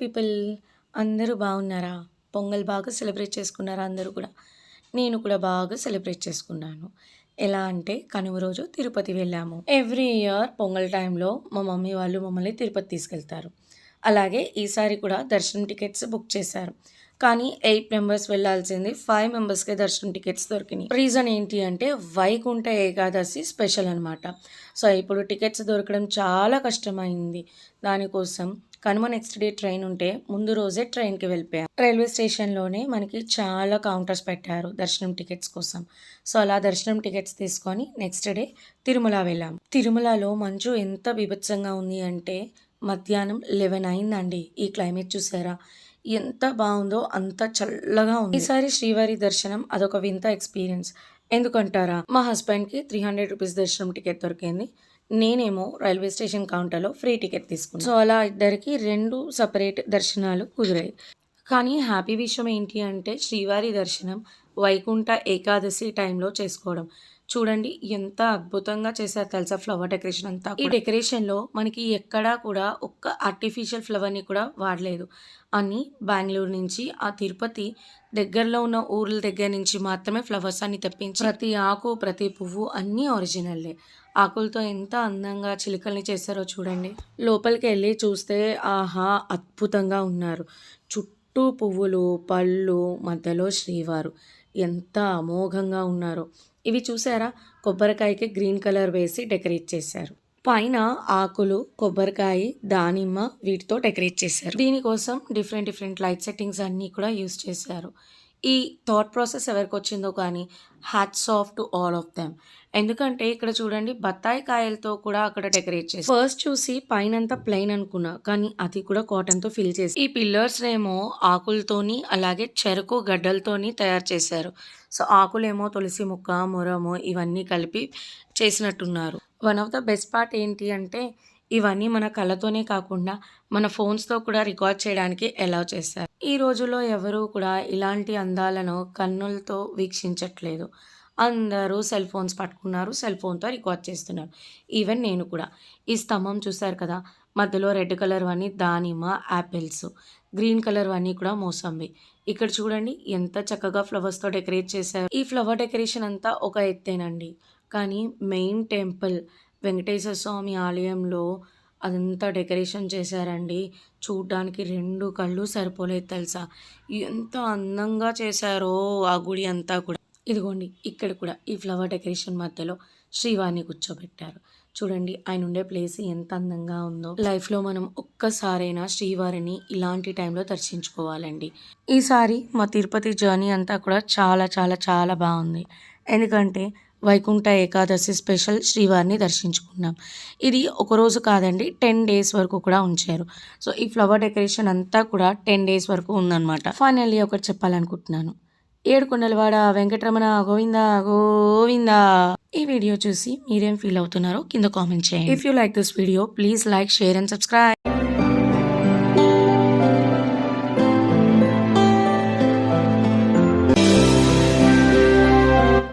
People అందరూ బాగున్నారా? పొంగల్ బాగా సెలబ్రేట్ చేసుకున్నారా అందరూ కూడా? నేను కూడా బాగా సెలబ్రేట్ చేసుకున్నాను. ఎలా అంటే కనుమ రోజు తిరుపతి వెళ్ళాము. ఎవ్రీ ఇయర్ పొంగల్ టైంలో మా మమ్మీ వాళ్ళు మమ్మల్ని తిరుపతి తీసుకెళ్తారు. అలాగే ఈసారి కూడా దర్శనం టికెట్స్ బుక్ చేశారు. కానీ ఎయిట్ మెంబర్స్ వెళ్ళాల్సింది ఫైవ్ మెంబర్స్కే దర్శనం టికెట్స్ దొరికినాయి. రీజన్ ఏంటి అంటే వైకుంఠ ఏకాదశి స్పెషల్ అనమాట సో ఇప్పుడు టికెట్స్ దొరకడం చాలా కష్టమైంది. దానికోసం కనుమ నెక్స్ట్ డే ట్రైన్ ఉంటే ముందు రోజే ట్రైన్కి వెళ్ళిపోయాం. రైల్వే స్టేషన్లోనే మనకి చాలా కౌంటర్స్ పెట్టారు దర్శనం టికెట్స్ కోసం. సో అలా దర్శనం టికెట్స్ తీసుకొని నెక్స్ట్ డే తిరుమల వెళ్ళాం. తిరుమలలో మంచు ఎంత బీభత్సంగా ఉంది అంటే మధ్యాహ్నం లెవెన్ అయిందండి. ఈ క్లైమేట్ చూసారా? ఎంత బాగుందో అంత చల్లగా ఉంది. ఈసారి శ్రీవారి దర్శనం అదొక వింత ఎక్స్పీరియన్స్ ఎందుకంటారా? మా హస్బెండ్కి త్రీ హండ్రెడ్ రూపీస్ దర్శనం టికెట్ దొరికింది. నేనేమో రైల్వే స్టేషన్ కౌంటర్లో ఫ్రీ టికెట్ తీసుకున్నాను సో అలా ఇద్దరికి రెండు సపరేట్ దర్శనాలు కుదిరాయి. కానీ హ్యాపీ విషయం ఏంటి అంటే శ్రీవారి దర్శనం వైకుంఠ ఏకాదశి టైంలో చేసుకోవడం. చూడండి ఎంత అద్భుతంగా చేశారు తెలుసా ఫ్లవర్ డెకరేషన్ అంతా ఈ డెకరేషన్లో మనకి ఎక్కడా కూడా ఒక్క ఆర్టిఫిషియల్ ఫ్లవర్ని కూడా వాడలేదు. అని బెంగళూరు నుంచి ఆ తిరుపతి దగ్గరలో ఉన్న ఊర్ల దగ్గర నుంచి మాత్రమే ఫ్లవర్స్ అన్ని తెప్పించి ప్రతి ఆకు ప్రతి పువ్వు అన్నీ ఒరిజినల్లే ఆకులతో ఎంత అందంగా చిలుకల్ని చేశారో చూడండి. లోపలికి వెళ్ళి చూస్తే ఆహా అద్భుతంగా ఉన్నారు. చుట్టూ పువ్వులు పళ్ళు మధ్యలో శ్రీవారు. ఎంత అమోఘంగా ఉన్నారో. ఇవి చూసారా? కొబ్బరికాయకి గ్రీన్ కలర్ వేసి డెకరేట్ చేశారు. పైన ఆకులు కొబ్బరికాయ దానిమ్మ వీటితో డెకరేట్ చేశారు. దీనికోసం డిఫరెంట్ డిఫరెంట్ లైట్ సెట్టింగ్స్ అన్నీ కూడా యూస్ చేశారు. ఈ థాట్ ప్రాసెస్ ఎవరికి వచ్చిందో కానీ hats off to all of them. ఎందుకంటే ఇక్కడ చూడండి బత్తాయి కాయలతో కూడా అక్కడ డెకరేట్ చేసి ఫస్ట్ చూసి పైన ప్లెయిన్ అనుకున్నా కానీ అది కూడా కాటన్తో ఫిల్ చేసి ఈ పిల్లర్స్ ఏమో ఆకులతోని అలాగే చెరుకు గడ్డలతోని తయారు చేశారు. సో ఆకులేమో తులసి ముక్క మొరము ఇవన్నీ కలిపి చేసినట్టున్నారు. One of the best part ఏంటి అంటే ఇవన్నీ మన కళ్ళతోనే కాకుండా మన ఫోన్స్తో కూడా రికార్డ్ చేయడానికి అలౌ చేశారు. ఈ రోజుల్లో ఎవరూ కూడా ఇలాంటి అందాలను కన్నులతో వీక్షించట్లేదు. అందరూ సెల్ ఫోన్స్ పట్టుకున్నారు సెల్ ఫోన్తో రికార్డ్ చేస్తున్నారు. ఈవెన్ నేను కూడా. ఈ స్తంభం చూశారు కదా? మధ్యలో రెడ్ కలర్ అన్నీ దానిమ్మ యాపిల్స్ గ్రీన్ కలర్ అన్నీ కూడా మోసంబి. ఇక్కడ చూడండి ఎంత చక్కగా ఫ్లవర్స్తో డెకరేట్ చేశారు. ఈ ఫ్లవర్ డెకరేషన్ అంతా ఒక ఎత్తేనండి. కానీ మెయిన్ టెంపుల్ వెంకటేశ్వర స్వామి ఆలయంలో అదంతా డెకరేషన్ చేశారండి. చూడ్డానికి రెండు కళ్ళు సరిపోలేదు తెలుసా? ఎంత అందంగా చేశారో ఆ గుడి అంతా కూడా. ఇదిగోండి ఇక్కడ కూడా ఈ ఫ్లవర్ డెకరేషన్ మధ్యలో శ్రీవారిని కూర్చోబెట్టారు. చూడండి ఆయన ఉండే ప్లేస్ ఎంత అందంగా ఉందో. లైఫ్లో మనం ఒక్కసారైనా శ్రీవారిని ఇలాంటి టైంలో దర్శించుకోవాలండి. ఈసారి మా తిరుపతి జర్నీ అంతా కూడా చాలా చాలా చాలా బాగుంది. ఎందుకంటే వైకుంఠ ఏకాదశి స్పెషల్ శ్రీవారిని దర్శించుకున్నాం. ఇది ఒకరోజు కాదండి టెన్ డేస్ వరకు కూడా ఉంచారు. సో ఈ ఫ్లవర్ డెకరేషన్ అంతా కూడా టెన్ డేస్ వరకు ఉందన్నమాట. ఫైనల్లీ ఒకటి చెప్పాలనుకుంటున్నాను. ఏడుకొండలవాడ వెంకటరమణ గోవింద గోవింద. ఈ వీడియో చూసి మీరేం ఫీల్ అవుతున్నారో కింద కామెంట్ చేయండి. If you like this video please like share and subscribe